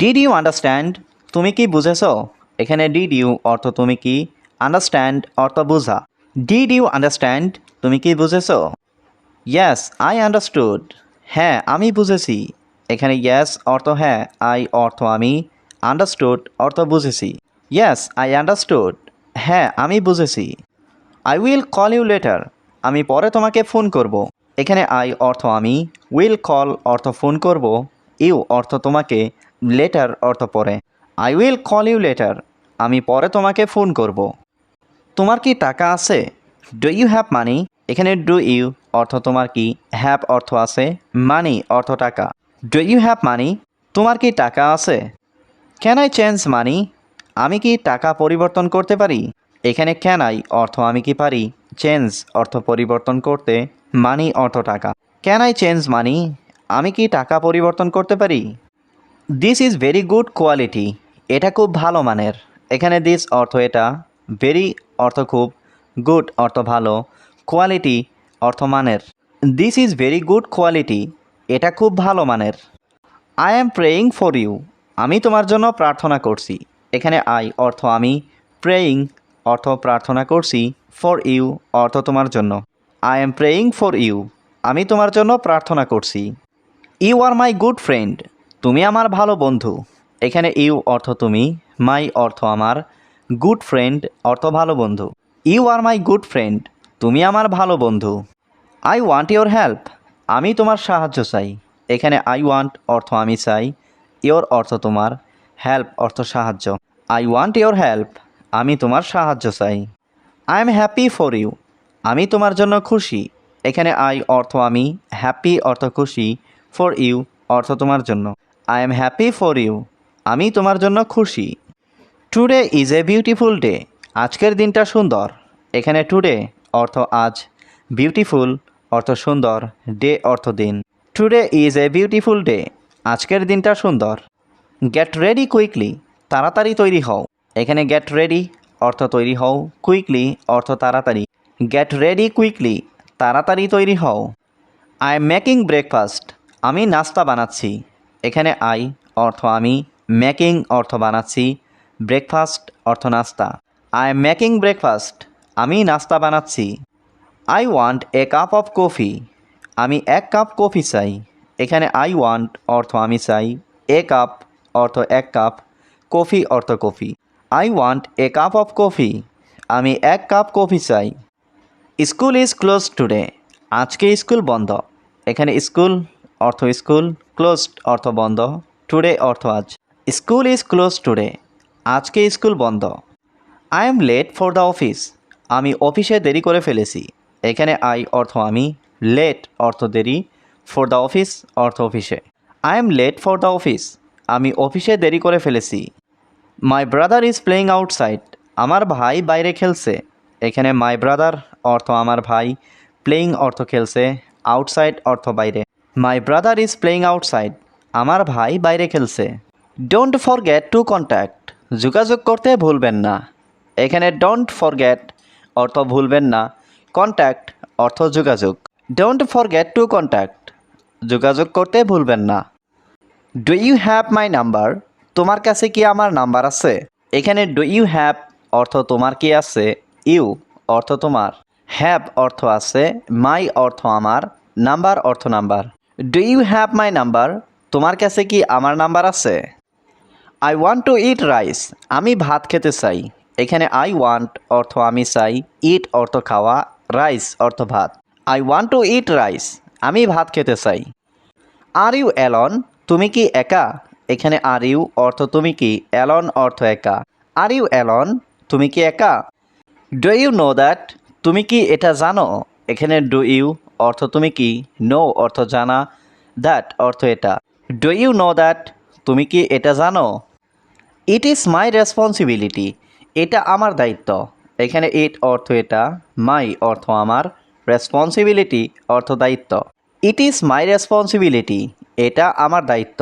Did you understand তুমি কি বুঝেছ? এখানে ডিড ইউ অর্থ তুমি কি? আন্ডারস্ট্যান্ড অর্থ বোঝা। ডিড ইউ আন্ডারস্ট্যান্ড তুমি কি বুঝেছ? ইয়াস আই আন্ডারস্টুড হ্যাঁ আমি বুঝেছি। এখানে ইয়াস অর্থ হ্যাঁ আই অর্থ আমি। আন্ডারস্টুড অর্থ বুঝেছি। ইয়াস আই আন্ডারস্টুড হ্যাঁ আমি বুঝেছি। I will call you later আমি পরে তোমাকে ফোন করব। এখানে আই অর্থ আমি। উইল কল অর্থ ফোন করব। ইউ অর্থ তোমাকে। লেটার অর্থ পরে। I will call you later আমি পরে তোমাকে ফোন করব। তোমার কি টাকা আছে? ডু ইউ হ্যাভ মানি এখানে ডু ইউ অর্থ তোমার কি? হ্যাভ অর্থ আছে। মানি অর্থ টাকা। ডু ইউ হ্যাভ মানি তোমার কি টাকা আছে? ক্যান আই চেঞ্জ মানি আমি কি টাকা পরিবর্তন করতে পারি? এখানে ক্যান আই অর্থ আমি কি পারি? চেঞ্জ অর্থ পরিবর্তন করতে। মানি অর্থ টাকা। ক্যান আই চেঞ্জ মানি আমি কি টাকা পরিবর্তন করতে পারি? This is very good quality এটা খুব ভালো মানের। এখানে দিস অর্থ এটা। ভেরি অর্থ খুব। গুড অর্থ ভালো। কোয়ালিটি অর্থ মানের। This is very good quality এটা খুব ভালো মানের। I am praying for you আমি তোমার জন্য প্রার্থনা করছি। এখানে আই অর্থ আমি। প্রেয়িং অর্থ প্রার্থনা করছি। ফর ইউ অর্থ তোমার জন্য। I am praying for you আমি তোমার জন্য প্রার্থনা করছি। You are my good friend তুমি আমার ভালো বন্ধু। এখানে ইউ অর্থ তুমি, মাই অর্থ আমার। গুড ফ্রেন্ড অর্থ ভালো বন্ধু। You are my good friend, তুমি আমার ভালো বন্ধু। আই ওয়ান্ট ইয়োর হেল্প, আমি তোমার সাহায্য চাই। এখানে আই ওয়ান্ট অর্থ আমি চাই ইয়োর অর্থ তোমার, হেল্প অর্থ সাহায্য। আই ওয়ান্ট ইয়োর হেল্প, আমি তোমার সাহায্য চাই। I am happy for you, আমি তোমার জন্য খুশি। এখানে আই অর্থ আমি, হ্যাপি অর্থ খুশি, ফর ইউ অর্থ তোমার জন্য। I am happy for you আমি তোমার জন্য খুশি। Today is a beautiful day আজকের দিনটা সুন্দর। এখানে টুডে অর্থ আজ। বিউটিফুল অর্থ সুন্দর। ডে অর্থ দিন। Today is a beautiful day আজকের দিনটা সুন্দর। গেট রেডি কুইকলি তাড়াতাড়ি তৈরি হও। এখানে গেট রেডি অর্থ তৈরি হও। কুইকলি অর্থ তাড়াতাড়ি। গেট রেডি কুইকলি তাড়াতাড়ি তৈরি হও। আই এম মেকিং ব্রেকফাস্ট আমি নাস্তা বানাচ্ছি। এখানে আই অর্থ আমি মেকিং অর্থ বানাচ্ছি ব্রেকফাস্ট অর্থ নাস্তা। আই এম মেকিং ব্রেকফাস্ট আমি নাস্তা বানাচ্ছি। I want a cup of coffee আমি এক কাপ কফি চাই। এখানে আই ওয়ান্ট অর্থ আমি চাই এ কাপ অর্থ এক কাপ কফি অর্থ coffee I want a cup of coffee আমি এক কাপ কফি চাই। স্কুল ইজ ক্লোজ টুডে আজকে স্কুল বন্ধ। এখানে স্কুল অর্থ স্কুল ক্লোজড অর্থ বন্ধ টুডে অর্থ আজ। স্কুল ইজ ক্লোজ টুডে আজকে স্কুল বন্ধ। I am late for the office আমি অফিসে দেরি করে ফেলেছি, এখানে আই অর্থ আমি লেট অর্থ দেরি ফর দ্য অফিস অর্থ অফিসে। I am late for the office আমি অফিসে দেরি করে ফেলেছি। My brother is playing outside আমার ভাই বাইরে খেলছে, এখানে মাই ব্রাদার অর্থ আমার ভাই প্লেয়িং অর্থ খেলছে আউটসাইড অর্থ বাইরে। My brother is playing outside আমার ভাই বাইরে খেলছে। ডোন্ট ফরগেট টু কন্ট্যাক্ট যোগাযোগ করতে ভুলবেন না। এখানে ডোন্ট ফরগেট অর্থ ভুলবেন না। কন্ট্যাক্ট অর্থ যোগাযোগ। ডোন্ট ফরগেট টু কন্ট্যাক্ট যোগাযোগ করতে ভুলবেন না। Do you have my number তোমার কাছে কি আমার নাম্বার আছে? এখানে ডু ইউ হ্যাভ অর্থ তোমার কি আছে? ইউ অর্থ তোমার। হ্যাভ অর্থ আছে। মাই অর্থ আমার। নাম্বার অর্থ number do you have my number তোমার কাছে কি আমার নাম্বার আছে? I want to eat rice আমি ভাত খেতে চাই। এখানে আই ওয়ান্ট অর্থ আমি চাই। ইট অর্থ খাওয়া। রাইস অর্থ ভাত। I want to eat rice আমি ভাত খেতে চাই। আর ইউ অ্যালন তুমি কি একা? এখানে আর ইউ অর্থ তুমি কি? অ্যালন অর্থ একা। আর ইউ অ্যালন তুমি কি একা? ডু ইউ নো দ্যাট তুমি কি এটা জানো? এখানে ডু ইউ অর্থ তুমি কি? নো অর্থ জানা। দ্যাট অর্থ এটা। ডু ইউ নো দ্যাট তুমি কি এটা জানো? ইট ইজ মাই রেসপন্সিবিলিটি এটা আমার দায়িত্ব। এখানে ইট অর্থ এটা। মাই অর্থ আমার। রেসপন্সিবিলিটি অর্থ দায়িত্ব। ইট ইজ মাই রেসপন্সিবিলিটি এটা আমার দায়িত্ব।